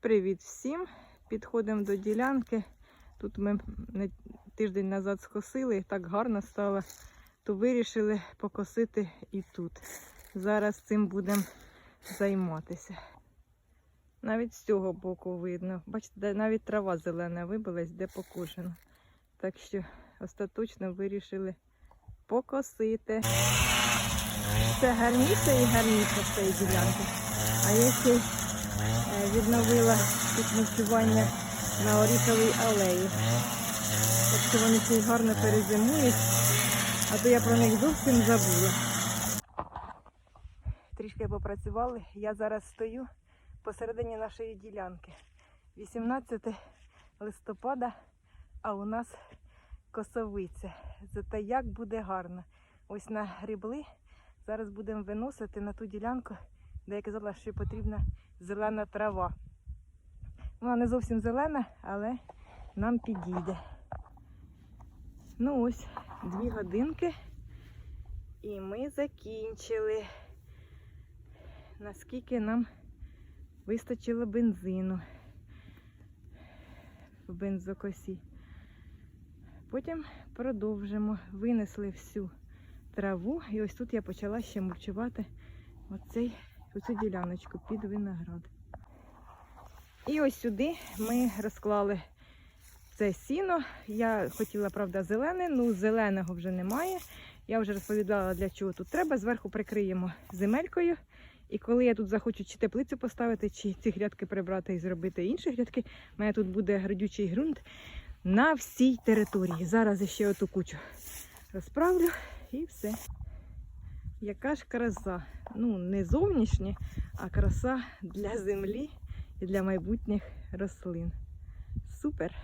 Привіт всім! Підходимо до ділянки. Тут ми тиждень назад скосили, так гарно стало, то вирішили покосити і тут. Зараз цим будемо займатися. Навіть з цього боку видно. Бачите, навіть трава зелена вибилась, де покошено. Так що остаточно вирішили покосити. Все гарніше і гарніше з цієї ділянки. А я ще й е, відновила тут ночування на Оріховій алеї. Так що вони ще й гарно перезимують, а то я про них зовсім забула. Трішки попрацювали. Я зараз стою посередині нашої ділянки. 18 листопада, а у нас косовиця. Зате як буде гарно. Ось на грибли. Зараз будемо виносити на ту ділянку, де я казала, що потрібна зелена трава. Вона не зовсім зелена, але нам підійде. Ну ось, дві годинки. І ми закінчили. Наскільки нам вистачило бензину в бензокосі. Потім продовжимо. Винесли всю траву. І ось тут я почала ще мульчувати оцей, оцю діляночку під виноград. І ось сюди ми розклали це сіно. Я хотіла, правда, зелене, ну зеленого вже немає. Я вже розповідала, для чого тут треба. Зверху прикриємо земелькою. І коли я тут захочу чи теплицю поставити, чи ці грядки прибрати і зробити інші грядки, у мене тут буде градючий ґрунт на всій території. Зараз ще оту кучу розправлю і все. Яка ж краса. Ну, не зовнішня, а краса для землі і для майбутніх рослин. Супер!